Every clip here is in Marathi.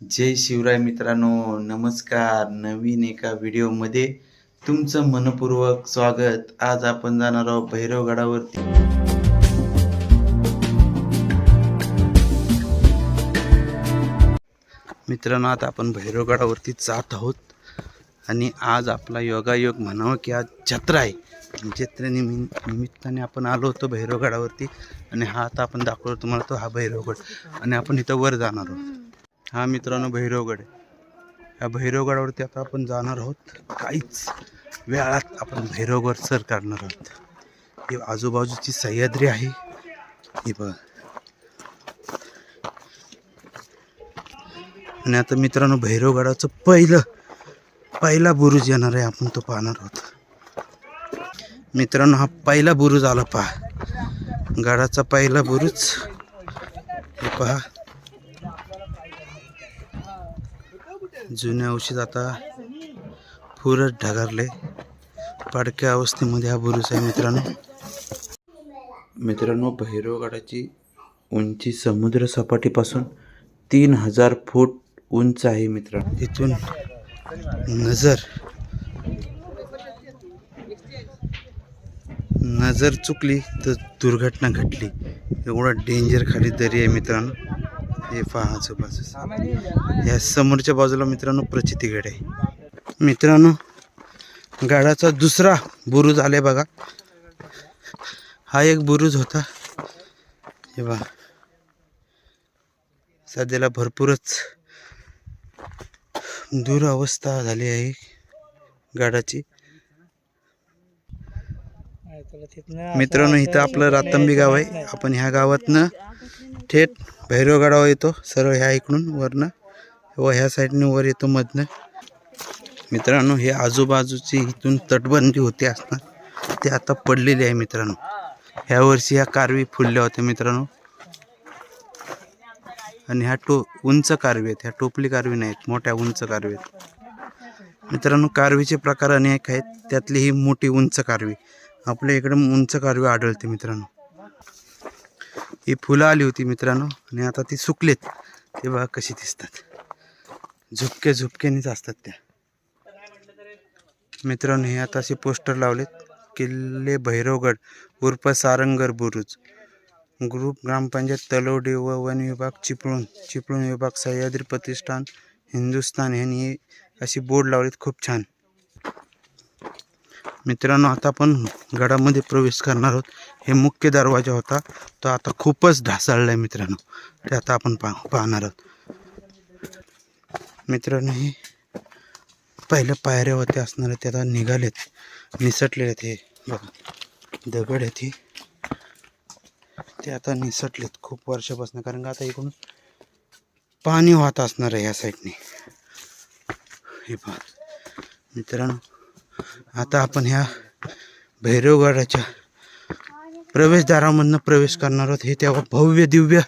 जय शिवराय मित्रांनो नमस्कार. नवीन एका व्हिडिओमध्ये तुमचं मनपूर्वक स्वागत. आज आपण जाणार आहोत भैरवगडावरती. मित्रांनो आता आपण भैरवगडावरती जात आहोत. आणि आज आपला योगायोग म्हणावं की आज जत्रा आहे. जत्रेनिमि निमित्ताने आपण आलो होतो भैरवगडावरती. आणि हा आता आपण दाखवलो तुम्हाला तो हा भैरवगड. आणि आपण इथं वर जाणार आहोत. हा मित्रांनो भैरवगड आहे. ह्या भैरवगडावरती आता आपण जाणार आहोत. काहीच वेळात आपण भैरवगड सर काढणार आहोत. ही आजूबाजूची सह्याद्री आहे. ही बघा. आणि आता मित्रांनो भैरवगडाचं पहिलं पहिला बुरुज येणार आहे. आपण तो पाहणार आहोत. मित्रांनो हा पहिला बुरुज आला पहा. गडाचा पहिला बुरुज. हे पहा. जुन्या औषध आता पुरच ढगारले. पाडक्या अवस्थेमध्ये हा बुरुस आहे मित्रांनो. मित्रांनो भैरवगडाची उंची समुद्र सपाटीपासून तीन हजार फूट उंच आहे मित्रांनो. इथून नजर नजर चुकली तर दुर्घटना घडली एवढा डेंजर खाली दरी आहे मित्रांनो. हे पहा आजूबाजूस या समोरच्या बाजूला मित्रांनो प्रचितीगड आहे. मित्रांनो गाडाचा दुसरा बुरुज आले बघा. हा एक बुरुज होता. हे बघा. सध्याला भरपूरच दुरावस्था झाली आहे गाडाची. मित्रांनो इथं आपलं रातंबी गाव आहे. आपण ह्या गावातनं थेट भैरवगडावर येतो सरळ ह्या इकडून वरनं व ह्या साईडने वर येतो मधनं. मित्रांनो हे आजूबाजूची इथून तटबंदी होती असणार. ते आता पडलेली आहे मित्रांनो. ह्या वर्षी ह्या कारवी फुलल्या होत्या मित्रांनो. आणि ह्या टो उंच कारवी आहेत. ह्या टोपली कारवी नाहीत मोठ्या उंच कारवी आहेत. मित्रांनो कारवीचे प्रकार अनेक आहेत. त्यातली ही मोठी उंच कारवी. आपल्या इकडे उंच कारवी आढळते मित्रांनो. ही फुलं आली होती मित्रांनो आणि आता ती सुकलेत. ते बघा कशी दिसतात. झुपके झुपकेनेच असतात त्या. मित्रांनो हे आता असे पोस्टर लावलेत. किल्ले भैरवगड उर्फ सारंगर बुरुज. ग्रुप ग्रामपंचायत तलवडे व वन विभाग चिपळूण. चिपळूण विभाग सह्याद्री प्रतिष्ठान हिंदुस्थान. ह्यांनी अशी बोर्ड लावलेत. खूप छान. मित्रांनो आता आपण गडामध्ये प्रवेश करणार आहोत. हे मुख्य दरवाजा होता. तो आता खूपच ढासळला आहे मित्रांनो. ते आता आपण पा पाहणार आहोत. मित्रांनो हे पहिल्या पायऱ्या होत्या असणाऱ्या ते आता निघालेत. निसटलेले आहेत हे बघा. दगड आहेत हे. ते आता निसटलेत खूप वर्षापासून. कारण का आता इकडून पाणी वाहत असणार आहे या साईडने. हे पहा. मित्रांनो आता आपण ह्या भैरवगडाच्या प्रवेशद्वारामधनं प्रवेश करणार आहोत. हे तेव्हा भव्य दिव्य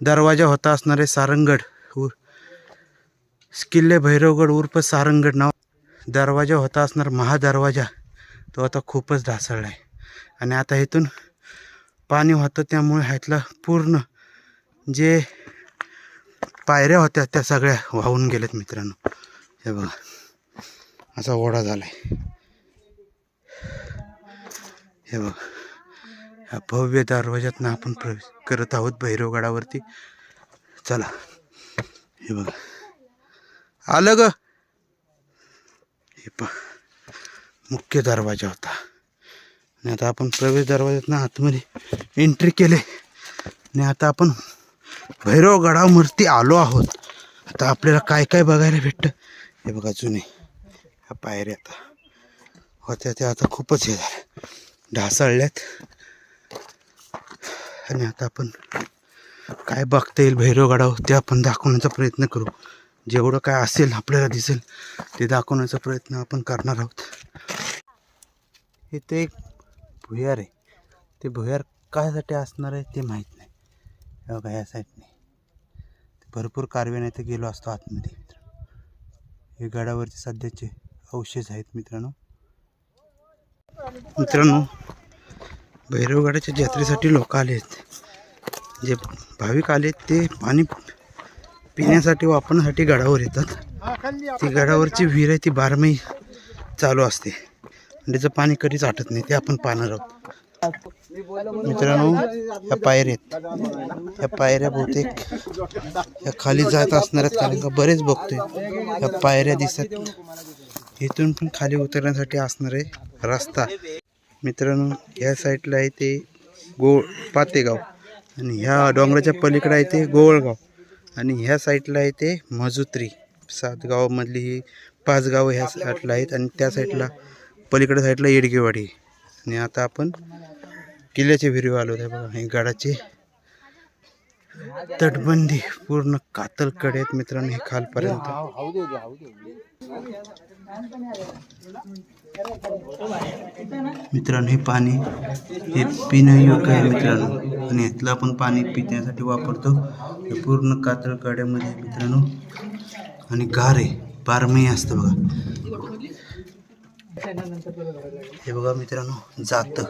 दरवाजा होता असणारे सारंगड. उ- किल्ले भैरवगड उर्फ सारंगड नाव. दरवाजा होता असणार महादरवाजा. तो आता खूपच ढासळला आहे आणि आता इथून पाणी वाहतं त्यामुळे ह्यातलं पूर्ण जे पायऱ्या होत्या त्या सगळ्या वाहून गेल्यात मित्रांनो. हे बघा. असा ओढा झाला आहे हे बघ ह्या भव्य दरवाज्यातनं आपण प्रवेश करत आहोत भैरवगडावरती. चला हे बघा. आलं ग. हे पहा मुख्य दरवाजा होता. आणि आता आपण प्रवेश दरवाज्यातनं आतमध्ये एंट्री केले. आणि आता आपण भैरवगडावरती आलो आहोत. आता आपल्याला काय काय बघायला भेटतं? हे बघा जुने ह्या पायऱ्या आता. होत्या त्या आता खूपच हे झाल्या. ढासळल्यात. आणि आता आपण काय बघता येईल भैरवगडावर ते आपण दाखवण्याचा प्रयत्न करू. जेवढं काय असेल आपल्याला दिसेल ते दाखवण्याचा प्रयत्न आपण करणार आहोत. इथे एक भुयार आहे. ते भुयार कायसाठी असणार आहे ते माहीत नाही. बघा या साईडने. भरपूर कारवे नाही तर गेलो असतो आतमध्ये. मित्रांनो हे गडावरचे सध्याचे अवशेष आहेत मित्रांनो. मित्रांनो भैरवगडाच्या जत्रेसाठी लोक आले आहेत. जे भाविक आले ते पाणी पिण्यासाठी वापरण्यासाठी गडावर येतात. ती गडावरची विहीर आहे ती बारमाही चालू असते. त्याचं पाणी कधीच आटत नाही ते आपण पाहणार आहोत. मित्रांनो या पायऱ्या आहेत. या पायऱ्या बहुतेक या खाली जात असणार आहेत कारण का बरेच बघतोय. या पायऱ्या दिसत इथून पण खाली उतरण्यासाठी असणार आहे रस्ता. मित्रांनो ह्या साईडला आहे ते गोळ पातेगाव आणि ह्या डोंगराच्या पलीकडे आहे ते गोवळगाव आणि ह्या साईडला आहे ते मजुत्री. सात गावामधली ही पाच गावं ह्या साईडला आहेत आणि त्या साईडला पलीकडे साईडला येडगेवाडी. आणि आता आपण किल्ल्याच्या विहिरी आलो आहे बघा हे गडाचे तटबंदी पूर्ण कातलकडे आहेत मित्रांनो हे खालपर्यंत. मित्रांनो हे पाणी हे पिण्यायोग्य आहे मित्रांनो. आणि इथलं आपण पाणी पिण्यासाठी वापरतो. हे पूर्ण कातळ कड्यामध्ये मित्रांनो. आणि गार आहे असतं बघा. हे बघा मित्रांनो जात.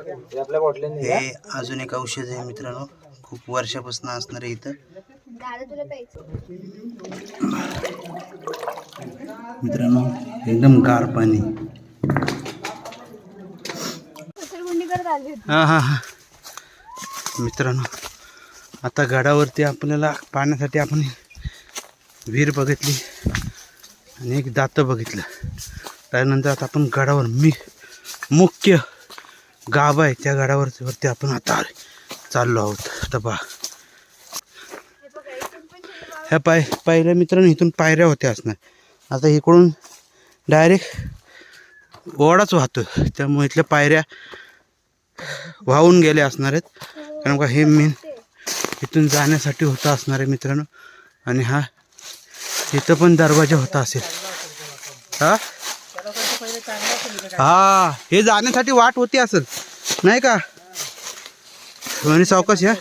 हे अजून एक औषध आहे मित्रांनो. खूप वर्षापासून असणार आहे इथं. मित्रांनो एकदम गार पाणी. हा हा हा. मित्रांनो आता गडावरती आपल्याला पाण्यासाठी आपण विहीर बघितली आणि एक दातं बघितलं. त्यानंतर आता आपण गडावर मी मुख्य गाव आहे. त्या गडावरती वरती आपण आता चाललो आहोत. आता पहा. ह्या पाय पायऱ्या मित्रांनो इथून पायऱ्या होत्या असणार. आता इकडून डायरेक्ट ओढाच वाहतो त्यामुळे इथल्या पायऱ्या वाहून गेले असणार आहेत. कारण का हे मेन इथून जाण्यासाठी होता असणार आहे मित्रांनो. आणि हा इथं पण दरवाजा होता असेल. हा? हा हे जाण्यासाठी वाट होती असेल. नाही का? आणि सावकाश या.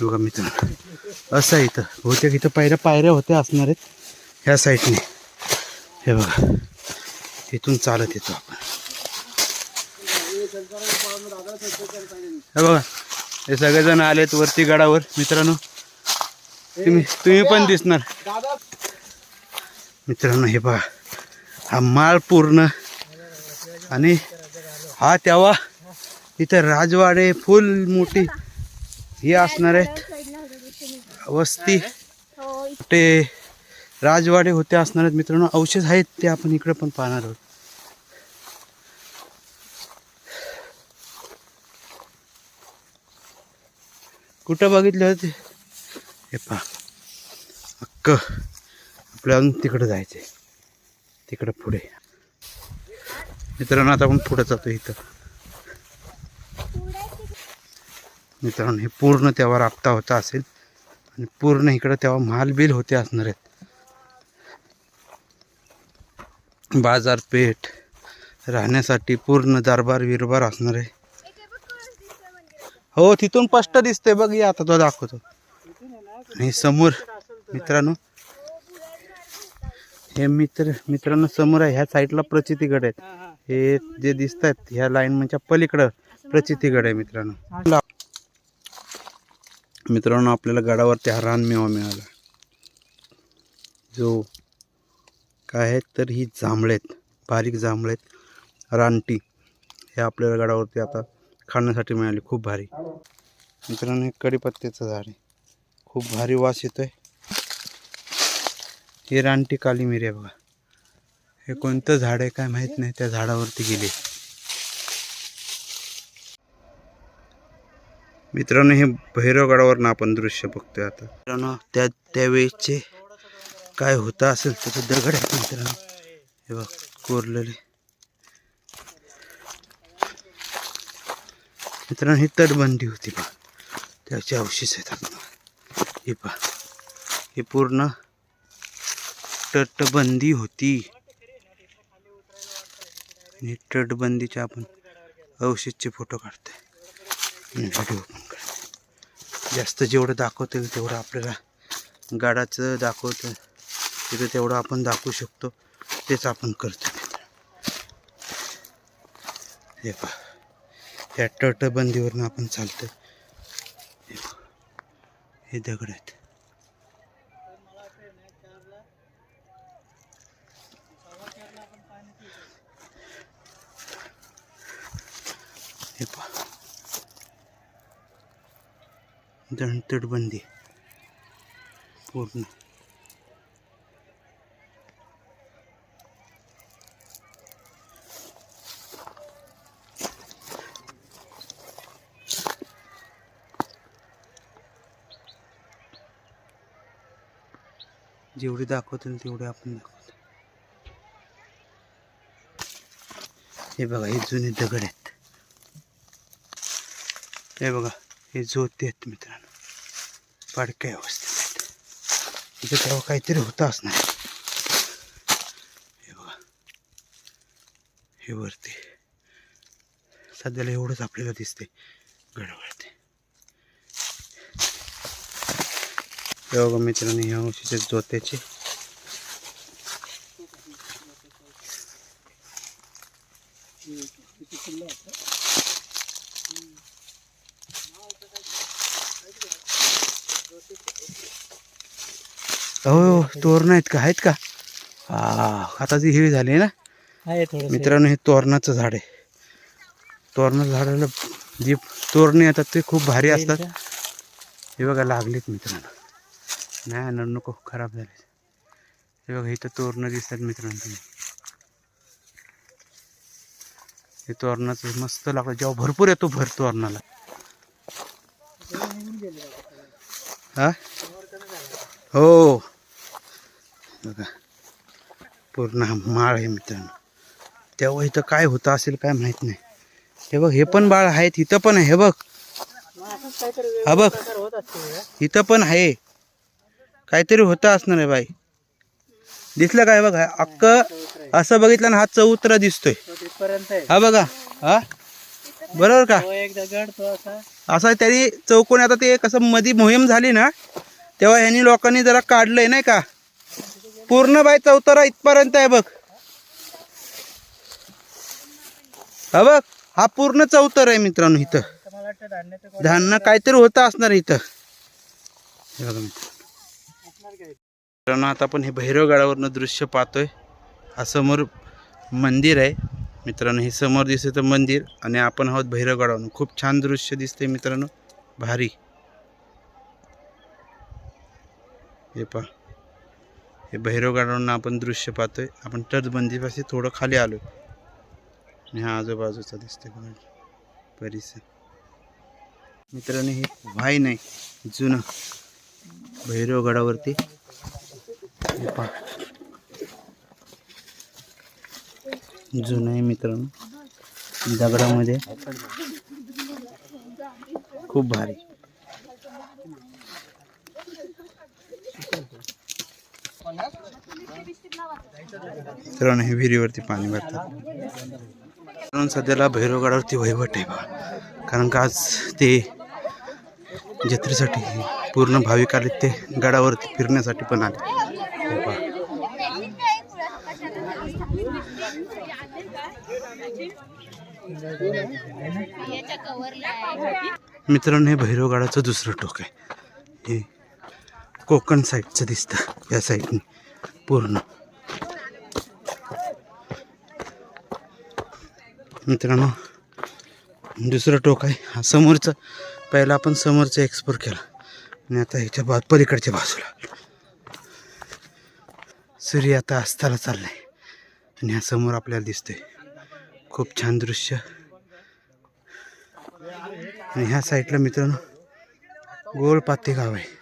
बघा मित्रांनो असं आहे इथं. बहुतेक इथं पायऱ्या पायऱ्या होत्या असणार आहेत. ह्या साईडने. हे बघा. इथून चालत येतो आपण. हे बघा. हे सगळेजण आलेत वरती गडावर. मित्रांनो तुम्ही तुम्ही पण दिसणार. मित्रांनो हे बघा. हा माळ पूर्ण. आणि हा तेव्हा इथं राजवाडे फुल मोठी हे असणार आहेत. वस्ती. ते राजवाडे होते असणार आहेत. मित्रांनो औषध आहेत ते आपण इकडे पण पाहणार आहोत. कुठं बघितलं होते हे पहा. अक्क. आपल्याला अजून तिकडं जायचं आहे तिकडं पुढे. मित्रांनो आता आपण पुढं जातो इथं. मित्रांनो हे पूर्ण तेव्हा राबता होता असेल. आणि पूर्ण इकडं तेव्हा मालबिल होते असणार आहेत. बाजारपेठ राहण्यासाठी पूर्ण दरबार विरबार असणार आहे. हो तिथून स्पष्ट दिसते बघ या आता तो दाखवतो. आणि समोर मित्रांनो हे मित्र मित्रांनो समोर आहे. ह्या साईडला प्रचितीगड आहेत. हे जे दिसत आहेत ह्या लाईन म्हणजे पलीकडं प्रचितीगड आहे मित्रांनो. मित्रांनो आपल्याला गडावरती हा रानमेवा मिळाला. जो काय आहेत तर ही जांभळेत बारीक जांभळेत रानटी हे आपल्याला गडावरती आता खाण्यासाठी मिळाली. खूप भारी. मित्रांनो हे कडीपत्त्याचं झाड आहे. खूप भारी वास येतोय. हे रानटी काली मिरी आहे बघा. हे कोणतं झाड आहे काय माहीत नाही त्या झाडावरती गेले मित्रांनो हे भैरवगडावरनं आपण दृश्य बघतोय आता. मित्रांनो त्या त्यावेळेचे काय होतं असेल त्याचे दगड आहेत मित्रांनो. हे बघ कोरलेले. मित्रांनो ही तटबंदी होती पहा त्याचे अवशेष आहेत आपण हे पहा. हे पूर्ण तटबंदी होती. आणि तटबंदीचे आपण अवशेषचे फोटो काढतोय. व्हिडिओ जास्त जेवढं दाखवतो तेवढं आपल्याला गाडाचं दाखवतं तिथं तेवढं आपण दाखवू शकतो. तेच आपण करतो हे पहा. ह्या तटबंदीवरनं आपण चालतो हे हे दगड आहेत. जण तटबंदी पूर्ण. जेवढी दाखवतील तेवढे आपण दाखवतो. हे बघा हे जुने दगड आहेत. हे बघा हे जोते आहेत मित्र पाडक्या अवस्थेत आहेत तेव्हा काहीतरी होताच नाही हे बघा. हे वरती. सध्याला एवढंच आपल्याला दिसते गडवरती हे बघा मित्रांनो ह्या वर्षीचे जोत्याचे. हो तोरण आहेत का? आहेत का? हा आता ती हिरवी झाली ना? मित्रांनो हे तोरणाचं झाड आहे. तोरणाचं झाडाला जी तोरणे येतात ते खूप भारी असतात. हे बघा लागलेत मित्रांनो. नाही आणणार नको खराब झाले. हे बघा इथं तोरणं दिसतात मित्रांनो तुम्ही. हे तोरणाचं मस्त लागतं जेव्हा भरपूर येतो भर तोरणाला. हा? हो. बघा. पूर्ण माळ आहे मित्रांनो. तेव्हा इथं काय होतं असेल काय माहीत नाही. हे बघ हे पण बाळ आहेत इथं पण आहे हे बघ. हा बघ. इथं पण आहे. काहीतरी होतं असणार आहे बाई. दिसलं काय बघा? अक्क असं बघितलं ना हा चौतरा दिसतोय. आहे हा बघा. हा? बरोबर का? असा असा त्यांनी चौकोन आता ते कसं मधी मोहीम झाली ना तेव्हा ह्यांनी लोकांनी जरा काढलंय नाही का? पूर्ण बाय चौतारा इथपर्यंत आहे बघ. हा बघ हा पूर्ण चौतर आहे मित्रांनो इथं. धान्य काहीतरी होतं असणार इथं. मित्रांनो आता आपण हे भैरवगडावरनं दृश्य पाहतोय. हा समोर मंदिर आहे. मित्रांनो हे समोर दिसतं मंदिर आणि आपण आहोत भैरवगडावरून खूप छान दृश्य दिसतंय मित्रांनो. भारी. हे पहा. हे भैरवगडावरून आपण दृश्य पाहतोय. आपण तटबंदीपाशी थोडं खाली आलो आणि हा आजूबाजूचा दिसतोय परिसर. मित्रांनो हे व्हाय नाही. जुनं भैरवगडावरती. हे पहा. जुनं आहे मित्रांनो. दगडामध्ये खूप भारी. मित्रांनो हे विहिरीवरती पाणी भरतात. म्हणून सध्याला भैरवगडावरती वहिवट आहे बा. कारण का आज ते जत्रेसाठी पूर्ण भाविक आले ते गडावरती फिरण्यासाठी पण आले हो मित्रांनो हे भैरवगडाचं दुसरं टोक आहे. हे कोकण साईडचं दिसतं या साईडने पूर्ण. मित्रांनो दुसरं टोक आहे. हा समोरचं पहिला आपण समोरचं एक्सप्लोर केला. आणि आता ह्याच्या बा पलीकडच्या बाजूला. सूर्य आता अस्ताला चाललाय. आणि हा समोर आपल्याला दिसतोय. खूप छान दृश्य. आणि ह्या साईडला मित्रांनो गोलपाते गाव आहे.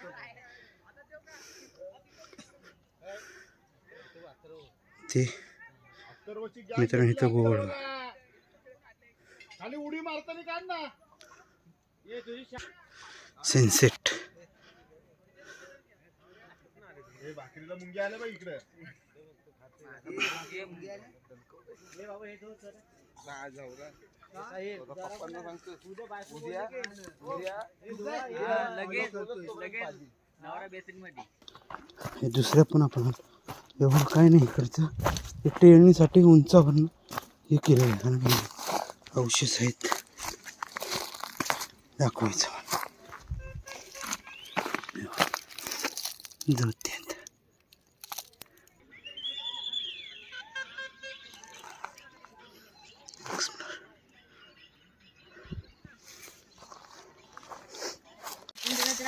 ते मित्रांनो इथं गोल सनसेट हे दुसऱ्या पण आपण एवढं काय नाही इकडचं हे येण्यासाठी उंचावरनं हे केलेलं आहे. कारण की औषध आहेत. दाखवायचं मला. धोत्यात.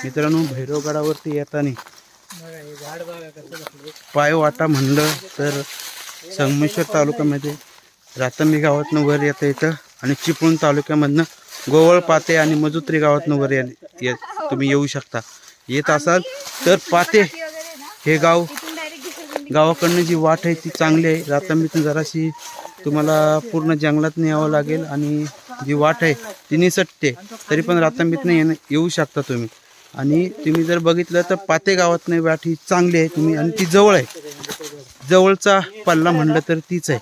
मित्रांनो भैरवगडावरती येताना पाय वाटा म्हणलं तर संगमेश्वर तालुक्यामध्ये रातंबी गावातनं वर येतं येतं आणि चिपळूण तालुक्यामधनं गोवळ पाते आणि मजुत्री गावातनं वर ये तुम्ही येऊ शकता. येत असाल तर पाते हे गाव गावाकडनं जी वाट आहे ती चांगली आहे. रातंबीतून जराशी तुम्हाला पूर्ण जंगलात यावं लागेल आणि जी वाट आहे ती निसटते. तरी पण रातंबीतनं येणं येऊ शकता तुम्ही. आणि तुम्ही जर बघितलं तर पाते गावातनं वाट ही चांगली आहे तुम्ही आणि ती जवळ आहे. जवळचा पल्ला म्हणलं तर तीच आहे.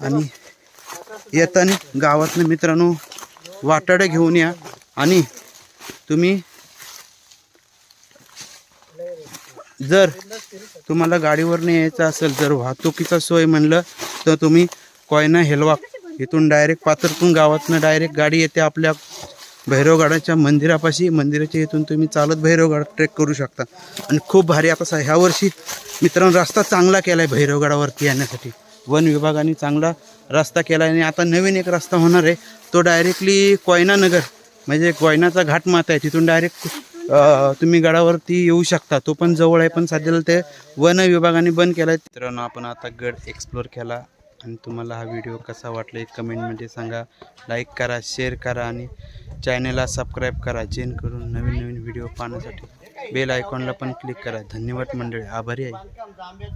आणि येताना गावातनं मित्रांनो वाटाडं घेऊन या. आणि तुम्ही जर तुम्हाला गाडीवरनं यायचं असेल जर वाहतुकीचा सोय म्हणलं तर तुम्ही कोयना हेलवा इथून डायरेक्ट पात्रतून गावातनं डायरेक्ट गाडी येते आपल्या भैरवगडाच्या मंदिरापाशी मंदिराच्या इथून तुम्ही चालत भैरवगड ट्रेक करू शकता. आणि खूप भारी आता सा- ह्या वर्षी मित्रांनो रस्ता चांगला केला आहे भैरवगडावरती येण्यासाठी. वन विभागाने चांगला रस्ता केला आहे आणि आता नवीन एक रस्ता होणार आहे. तो डायरेक्टली कोयनानगर म्हणजे कोयनाचा घाट माता आहे. तिथून डायरेक्ट तुम्ही गडावरती येऊ शकता. तो पण जवळ आहे पण सध्याला ते वन विभागाने बंद केला आहे मित्रांनो आपण आता गड एक्सप्लोर केला. आणि तुम्हाला हा व्हिडिओ कसा वाटला एक कमेंटमध्ये सांगा. लाईक करा शेअर करा आणि चॅनलला सबस्क्राईब करा. जेणेकरून नवीन नवीन व्हिडिओ पाहण्यासाठी बेल आयकॉनला पण क्लिक करा. धन्यवाद मंडळी. आभारी आहे.